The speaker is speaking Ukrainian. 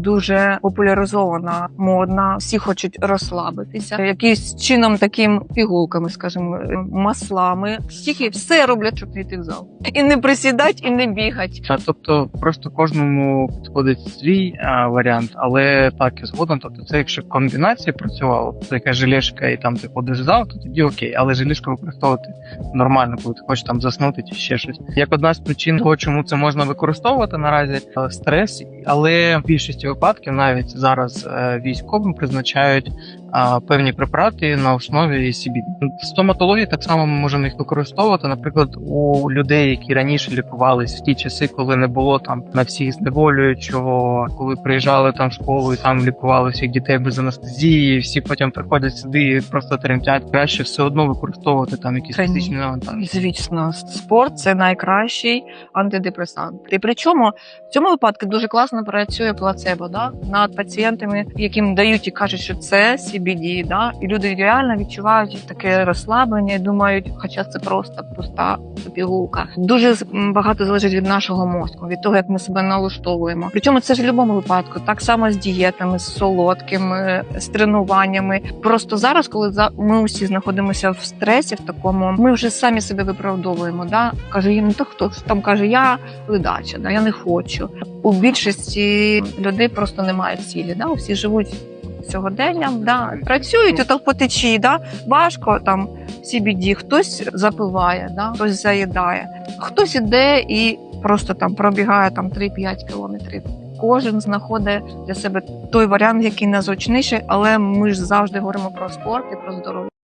дуже популяризована, модна. Всі хочуть розслабитися. Якимось чином таким пігулками, скажімо, маслами. Стільки все роблять, щоб йти в зал. І не присідать, і не бігать. А, тобто просто кожному підходить свій а, варіант, але так і згодом. Тобто, це якщо комбінація працювала, це яка желешка і там ти ходиш в зал, то тоді окей, але желешку використовувати нормально, коли ти хочеш там заснути чи ще щось. Як одна з причин того, чому це можна використовувати наразі е, стрес, але в більшості випадків навіть зараз е, військовим призначають а, певні препарати на основі CBD. В стоматології так само ми можемо їх використовувати. Наприклад, у людей, які раніше лікувались в ті часи, коли не було там на всіх знеболюючого, коли приїжджали там в школу і там лікували всіх дітей без анестезії, всі потім приходять сюди і просто тремтять. Краще все одно використовувати там якісь фізичні навантаження. Звісно, спорт це найкращий антидепресант. І причому в цьому випадку дуже класно працює плацебо да? над пацієнтами, яким дають і кажуть, що це CBD, да? і люди реально відчувають таке розслаблення і думають, хоча це просто пуста пігулка. Дуже багато залежить від нашого мозку, від того, як ми себе налаштовуємо. Причому це ж в будь-якому випадку, так само з дієтами, з солодкими, з тренуваннями. Просто зараз, коли ми усі знаходимося в стресі, в такому, ми вже самі себе виправдовуємо. Да? Каже, їм ну то хто там каже, я ледача, да, я не хочу. У більшості людей просто немає цілі. Да? Всі живуть сьогоденням, да? працюють ото по течії, да? важко там всі біді, хтось запиває, да? хтось заїдає, хтось іде і просто там пробігає там 3-5 кілометрів. Кожен знаходить для себе той варіант, який найзручніший, але ми ж завжди говоримо про спорт і про здоров'я.